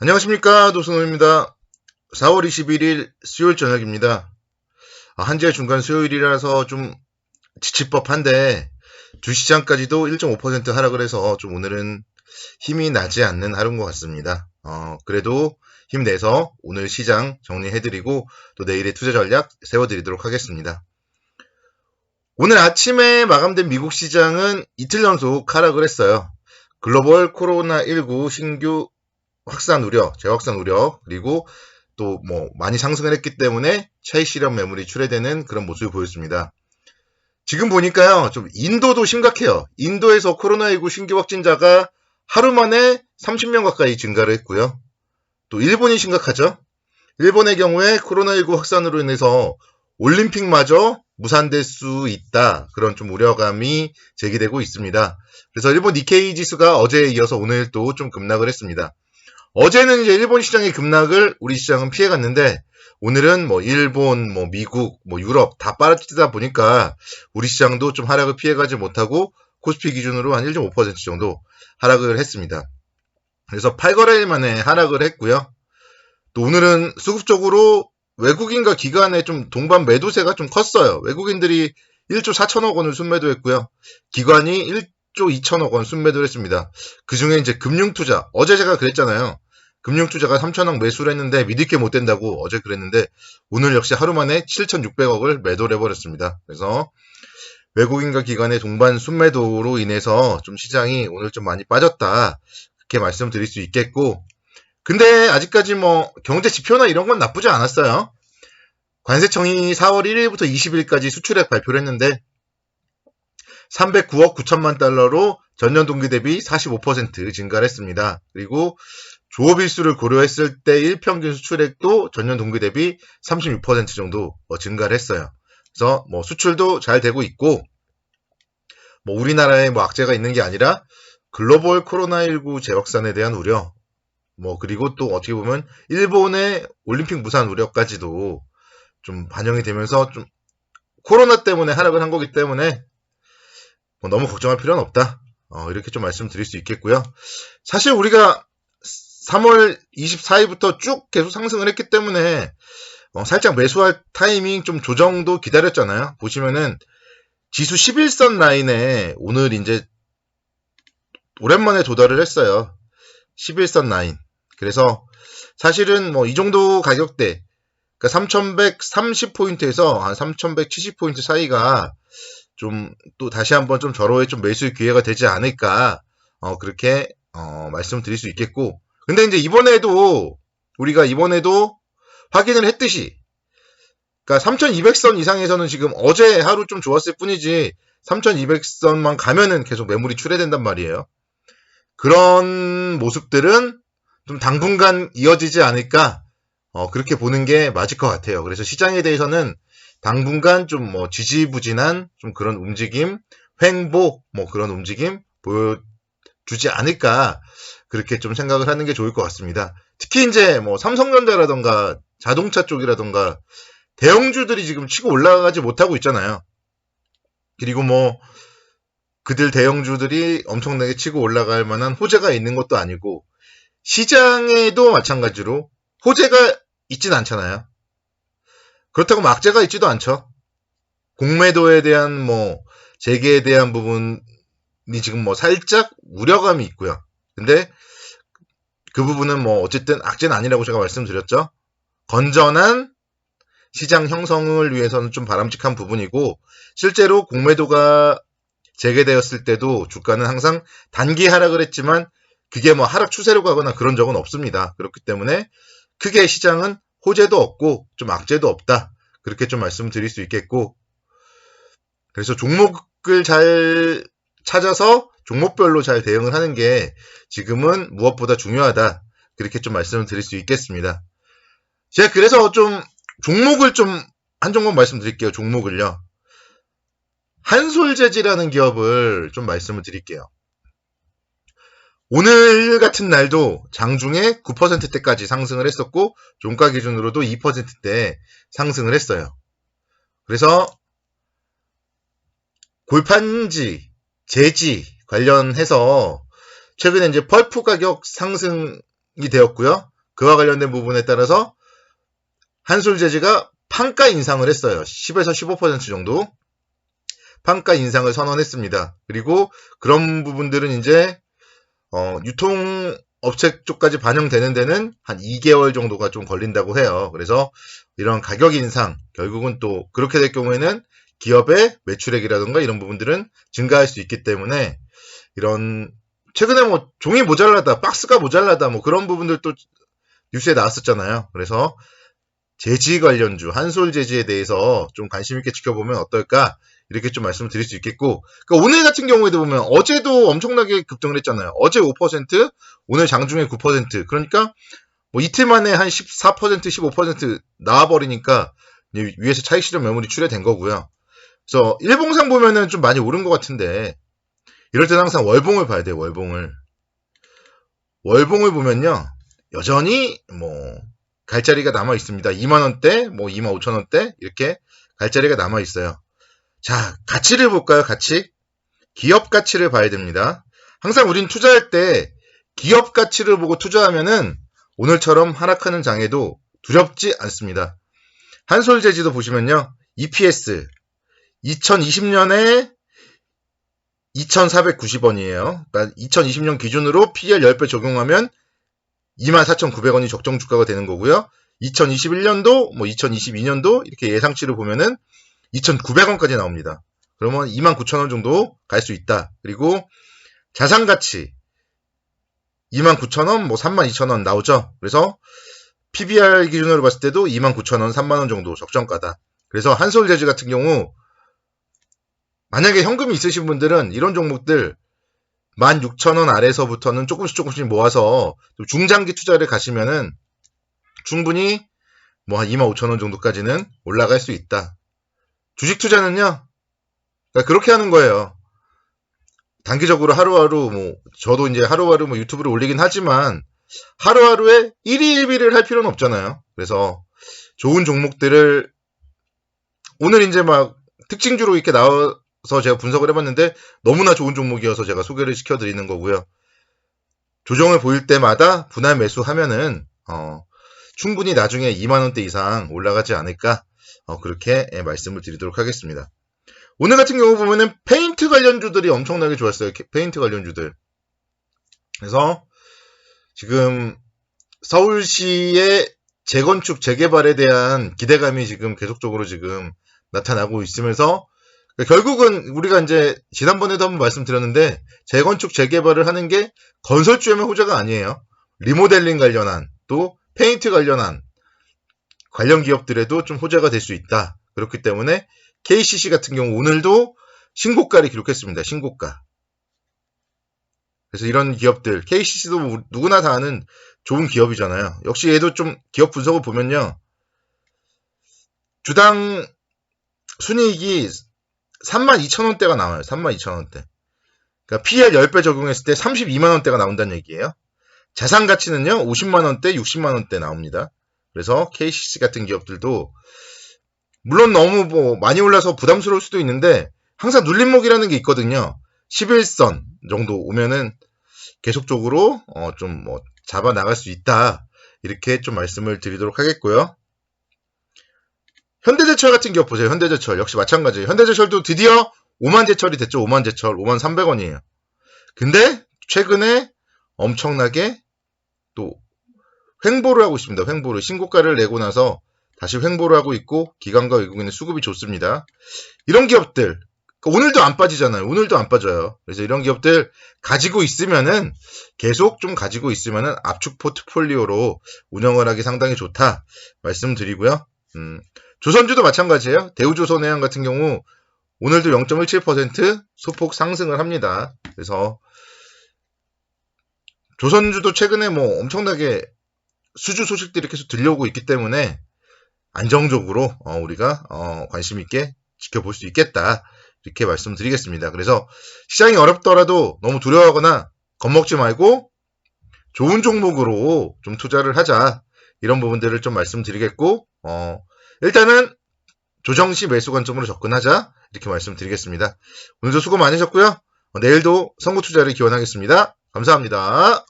안녕하십니까 노승호입니다. 4월 21일 수요일 저녁입니다. 아, 한 주의 중간 수요일이라서 좀 지칠 법한데 주시장까지도 1.5% 하락을 해서 좀 오늘은 힘이 나지 않는 하루인 것 같습니다. 어, 그래도 힘내서 오늘 시장 정리해드리고 또 내일의 투자 전략 세워드리도록 하겠습니다. 오늘 아침에 마감된 미국 시장은 이틀 연속 하락을 했어요. 글로벌 코로나19 신규 확산 우려, 재확산 우려, 그리고 또 뭐 많이 상승을 했기 때문에 차익 실현 매물이 출회되는 그런 모습을 보였습니다. 지금 보니까요, 좀 인도도 심각해요. 인도에서 코로나19 신규 확진자가 하루 만에 30명 가까이 증가를 했고요. 또 일본이 심각하죠. 일본의 경우에 코로나19 확산으로 인해서 올림픽마저 무산될 수 있다. 그런 좀 우려감이 제기되고 있습니다. 그래서 일본 니케이 지수가 어제에 이어서 오늘 또 좀 급락을 했습니다. 어제는 이제 일본 시장의 급락을 우리 시장은 피해갔는데 오늘은 뭐 일본, 뭐 미국, 뭐 유럽 다 빠르다 보니까 우리 시장도 좀 하락을 피해가지 못하고 코스피 기준으로 한 1.5% 정도 하락을 했습니다. 그래서 8거래일 만에 하락을 했고요. 또 오늘은 수급적으로 외국인과 기관의 좀 동반 매도세가 좀 컸어요. 외국인들이 1조 4천억 원을 순매도했고요. 기관이 1조 2천억 원 순매도를 했습니다. 그 중에 이제 금융투자, 어제 제가 그랬잖아요. 금융투자가 3천억 매수를 했는데 믿을 게 못 된다고 어제 그랬는데 오늘 역시 하루 만에 7,600억을 매도를 해버렸습니다. 그래서 외국인과 기관의 동반 순매도로 인해서 좀 시장이 오늘 좀 많이 빠졌다. 그렇게 말씀드릴 수 있겠고 근데 아직까지 뭐 경제 지표나 이런 건 나쁘지 않았어요. 관세청이 4월 1일부터 20일까지 수출액 발표를 했는데 309억 9천만 달러로 전년 동기 대비 45% 증가를 했습니다. 그리고 조업일수를 고려했을 때 일평균 수출액도 전년 동기 대비 36% 정도 뭐 증가를 했어요. 그래서 뭐 수출도 잘 되고 있고 뭐 우리나라에 뭐 악재가 있는 게 아니라 글로벌 코로나19 재확산에 대한 우려 뭐 그리고 또 어떻게 보면 일본의 올림픽 무산 우려까지도 좀 반영이 되면서 좀 코로나 때문에 하락을 한 거기 때문에 뭐 너무 걱정할 필요는 없다. 어, 이렇게 좀 말씀드릴 수 있겠고요. 사실 우리가 3월 24일부터 쭉 계속 상승을 했기 때문에 어, 살짝 매수할 타이밍 좀 조정도 기다렸잖아요. 보시면은 지수 11선 라인에 오늘 이제 오랜만에 도달을 했어요. 11선 라인. 그래서 사실은 뭐 이 정도 가격대 그러니까 3130포인트에서 한 3170포인트 사이가 좀 또 다시 한번 좀 저로의 좀 매수 기회가 되지 않을까 어 그렇게 어 말씀드릴 수 있겠고 근데 이제 이번에도 우리가 이번에도 확인을 했듯이 그러니까 3200선 이상에서는 지금 어제 하루 좀 좋았을 뿐이지 3200선만 가면은 계속 매물이 출회된단 말이에요. 그런 모습들은 좀 당분간 이어지지 않을까 어, 그렇게 보는 게 맞을 것 같아요. 그래서 시장에 대해서는 당분간 좀 뭐 지지부진한 좀 그런 움직임, 횡보 뭐 그런 움직임 보여주지 않을까 그렇게 좀 생각을 하는 게 좋을 것 같습니다. 특히 이제 뭐 삼성전자라던가 자동차 쪽이라던가 대형주들이 지금 치고 올라가지 못하고 있잖아요. 그리고 뭐 그들 대형주들이 엄청나게 치고 올라갈 만한 호재가 있는 것도 아니고 시장에도 마찬가지로 호재가 있진 않잖아요. 그렇다고 막재가 있지도 않죠. 공매도에 대한 뭐 재개에 대한 부분이 지금 뭐 살짝 우려감이 있고요. 근데 그 부분은 뭐 어쨌든 악재는 아니라고 제가 말씀드렸죠. 건전한 시장 형성을 위해서는 좀 바람직한 부분이고 실제로 공매도가 재개되었을 때도 주가는 항상 단기 하락을 했지만 그게 뭐 하락 추세로 가거나 그런 적은 없습니다. 그렇기 때문에 크게 시장은 호재도 없고 좀 악재도 없다. 그렇게 좀 말씀드릴 수 있겠고 그래서 종목을 잘 찾아서 종목별로 잘 대응을 하는 게 지금은 무엇보다 중요하다. 그렇게 좀 말씀을 드릴 수 있겠습니다. 제가 그래서 좀 종목을 좀 한 종목 말씀드릴게요. 종목을요. 한솔재지라는 기업을 좀 말씀을 드릴게요. 오늘 같은 날도 장중에 9%대까지 상승을 했었고 종가 기준으로도 2%대 상승을 했어요. 그래서 골판지, 재지 관련해서 최근에 이제 펄프 가격 상승이 되었고요. 그와 관련된 부분에 따라서 한솔재즈가 판가 인상을 했어요. 10에서 15% 정도 판가 인상을 선언했습니다. 그리고 그런 부분들은 이제 어, 유통 업체 쪽까지 반영되는 데는 한 2개월 정도가 좀 걸린다고 해요. 그래서 이런 가격 인상 결국은 또 그렇게 될 경우에는 기업의 매출액이라든가 이런 부분들은 증가할 수 있기 때문에 이런 최근에 뭐 종이 모자라다, 박스가 모자라다 뭐 그런 부분들도 뉴스에 나왔었잖아요. 그래서 재지 관련주, 한솔 재지에 대해서 좀 관심 있게 지켜보면 어떨까 이렇게 좀 말씀을 드릴 수 있겠고 그러니까 오늘 같은 경우에도 보면 어제도 엄청나게 급등을 했잖아요. 어제 5%, 오늘 장중에 9% 그러니까 뭐 이틀 만에 한 14%, 15% 나와버리니까 위에서 차익 실현 매물이 출회된 거고요. 그래서 일봉상 보면은 좀 많이 오른 것 같은데 이럴 때는 항상 월봉을 봐야 돼요. 월봉을 월봉을 보면요 여전히 뭐 갈자리가 남아 있습니다. 2만 원대, 뭐 2만 5천 원대 이렇게 갈자리가 남아 있어요. 자, 가치를 볼까요? 가치. 기업 가치를 봐야 됩니다. 항상 우린 투자할 때 기업 가치를 보고 투자하면은 오늘처럼 하락하는 장에도 두렵지 않습니다. 한솔제지도 보시면요. EPS 2020년에 2,490원이에요. 그러니까 2020년 기준으로 PL 10배 적용하면 24,900원이 적정 주가가 되는 거고요. 2021년도, 뭐 2022년도 이렇게 예상치를 보면은 2,900원까지 나옵니다. 그러면 29,000원 정도 갈 수 있다. 그리고 자산 가치 29,000원, 뭐 32,000원 나오죠. 그래서 PBR 기준으로 봤을 때도 29,000원, 3만원 정도 적정가다. 그래서 한솔재즈 같은 경우 만약에 현금이 있으신 분들은 이런 종목들 16,000원 아래서부터는 조금씩 조금씩 모아서 중장기 투자를 가시면은 충분히 뭐 한 25,000원 정도까지는 올라갈 수 있다. 주식 투자는요, 그러니까 그렇게 하는 거예요. 단기적으로 하루하루 뭐 저도 이제 하루하루 뭐 유튜브를 올리긴 하지만 하루하루에 1위 1비를 할 필요는 없잖아요. 그래서 좋은 종목들을 오늘 이제 막 특징주로 이렇게 나와 서 제가 분석을 해봤는데 너무나 좋은 종목이어서 제가 소개를 시켜드리는 거고요. 조정을 보일 때마다 분할 매수하면은 어, 충분히 나중에 2만 원대 이상 올라가지 않을까 어, 그렇게 예, 말씀을 드리도록 하겠습니다. 오늘 같은 경우 보면은 페인트 관련주들이 엄청나게 좋았어요. 페인트 관련주들. 그래서 지금 서울시의 재건축 재개발에 대한 기대감이 지금 계속적으로 지금 나타나고 있으면서 결국은 우리가 이제 지난번에도 한번 말씀드렸는데 재건축 재개발을 하는 게 건설주에만 호재가 아니에요. 리모델링 관련한 또 페인트 관련한 관련 기업들에도 좀 호재가 될 수 있다. 그렇기 때문에 KCC 같은 경우 오늘도 신고가를 기록했습니다. 신고가. 그래서 이런 기업들, KCC도 누구나 다 아는 좋은 기업이잖아요. 역시 얘도 좀 기업 분석을 보면요. 주당 순이익이 32,000원대가 나와요. 32,000원대. 그러니까 PL 10배 적용했을 때 32만원대가 나온다는 얘기예요. 자산 가치는요, 50만원대, 60만원대 나옵니다. 그래서 KCC 같은 기업들도 물론 너무 뭐 많이 올라서 부담스러울 수도 있는데 항상 눌림목이라는 게 있거든요. 11선 정도 오면은 계속적으로 어 좀뭐 잡아 나갈 수 있다. 이렇게 좀 말씀을 드리도록 하겠고요. 현대제철 같은 기업 보세요. 현대제철 역시 마찬가지예요. 현대제철도 드디어 5만 제철이 됐죠. 5만 제철 5만 300원이에요. 근데 최근에 엄청나게 또 횡보를 하고 있습니다. 횡보를 신고가를 내고 나서 다시 횡보를 하고 있고 기관과 외국인의 수급이 좋습니다. 이런 기업들 그러니까 오늘도 안 빠지잖아요. 오늘도 안 빠져요. 그래서 이런 기업들 가지고 있으면은 계속 좀 가지고 있으면은 압축 포트폴리오로 운영을 하기 상당히 좋다 말씀드리고요. 음, 조선주도 마찬가지예요. 대우조선해양 같은 경우 오늘도 0.17% 소폭 상승을 합니다. 그래서 조선주도 최근에 뭐 엄청나게 수주 소식들이 계속 들려오고 있기 때문에 안정적으로 어, 우리가 어, 관심 있게 지켜볼 수 있겠다 이렇게 말씀드리겠습니다. 그래서 시장이 어렵더라도 너무 두려워하거나 겁먹지 말고 좋은 종목으로 좀 투자를 하자 이런 부분들을 좀 말씀드리겠고 어, 일단은 조정시 매수 관점으로 접근하자 이렇게 말씀드리겠습니다. 오늘도 수고 많으셨고요. 어, 내일도 선거 투자를 기원하겠습니다. 감사합니다.